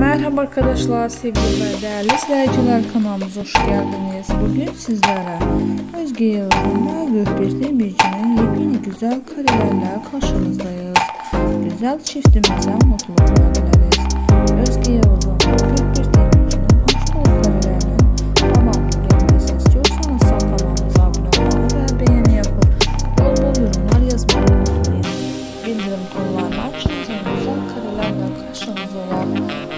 Merhaba arkadaşlar, sevgili ve değerli izleyiciler kanalımıza hoş geldiniz. Bugün sizlere Özge Yıldız'ın Mağlup Bir Demirci'nin yepyeni güzel karelerle karşınızdayız. Güzel çiftimize mutluluklar dileriz. Özge Yıldız'ın Mağlup Bir Demirci'nin aşk dolu karelerinin tamamını gelmesini istiyorsanız sağ kanalımıza abone olmayı ve beğeni yapıp bol bol yorumlar yazmayı unutmayın. Bildirim kollarını açın. Güzel karelerle karşınızda olan